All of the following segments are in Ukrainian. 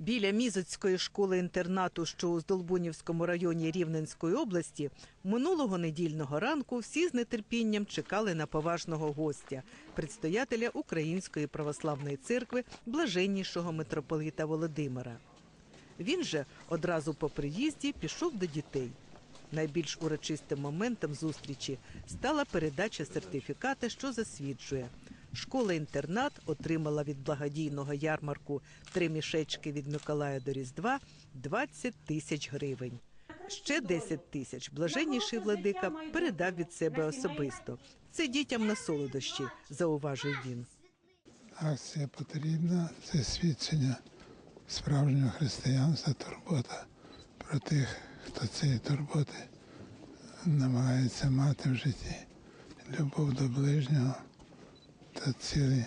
Біля Мізоцької школи-інтернату, що у Здолбунівському районі Рівненської області, минулого недільного ранку всі з нетерпінням чекали на поважного гостя, предстоятеля Української православної церкви блаженнішого митрополита Володимира. Він же одразу по приїзді пішов до дітей. Найбільш урочистим моментом зустрічі стала передача сертифіката, що засвідчує. Школа-інтернат отримала від благодійного ярмарку три мішечки від Миколая до Різдва 20 тисяч гривень. Ще 10 тисяч блаженніший владика передав від себе особисто. Це дітям на солодощі, зауважив він. Акція потрібна, це свідчення справжнього християнства, турбота про тих, хто цієї турботи намагається мати в житті. Любов до ближнього та цілий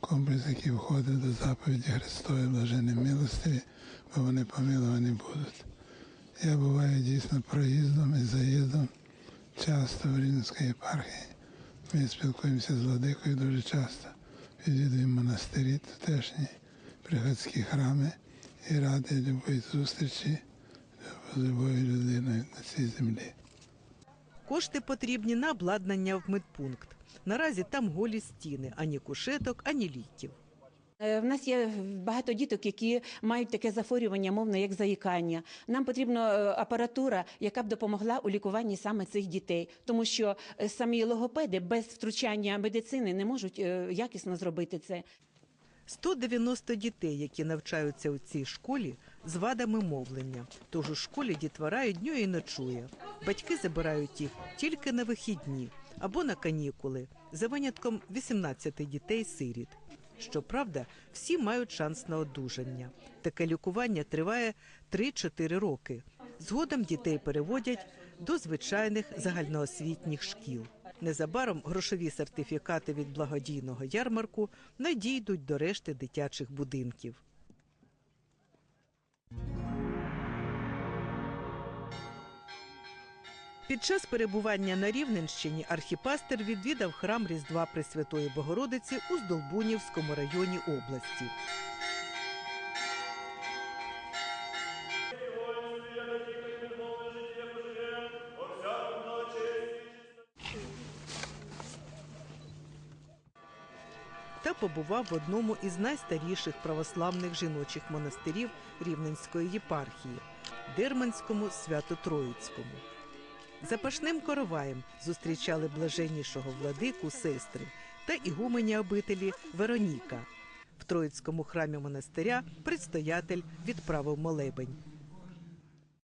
комплекс, який входить до заповіді Христової блажені милостиві, бо вони помилувані будуть. Я буваю дійсно проїздом і заїздом часто в Рівненській єпархії. Ми спілкуємося з владикою дуже часто. Відвідуємо монастирі тутешні, приходські храми і радий любої зустрічі з любою людиною на цій землі. Кошти потрібні на обладнання в медпункт. Наразі там голі стіни, ані кушеток, ані ліків. Е, В нас є багато діток, які мають таке захворювання, мовно як заїкання. Нам потрібна е, апаратура, яка б допомогла у лікуванні саме цих дітей, тому що е, самі логопеди без втручання медицини не можуть якісно зробити це. 190 дітей, які навчаються у цій школі, з вадами мовлення. Тож у школі дітвора дню і ночує. Батьки забирають їх тільки на вихідні або на канікули, за винятком 18 дітей-сиріт. Щоправда, всі мають шанс на одужання. Таке лікування триває 3-4 роки. Згодом дітей переводять до звичайних загальноосвітніх шкіл. Незабаром грошові сертифікати від благодійного ярмарку надійдуть до решти дитячих будинків. Під час перебування на Рівненщині архіпастер відвідав храм Різдва Пресвятої Богородиці у Здолбунівському районі області. Та побував в одному із найстаріших православних жіночих монастирів Рівненської єпархії Дерманському Свято-Троїцькому. Запашним короваєм зустрічали блаженнішого владику сестри та ігумені обителі Вероніка. В Троїцькому храмі монастиря предстоятель відправив молебень.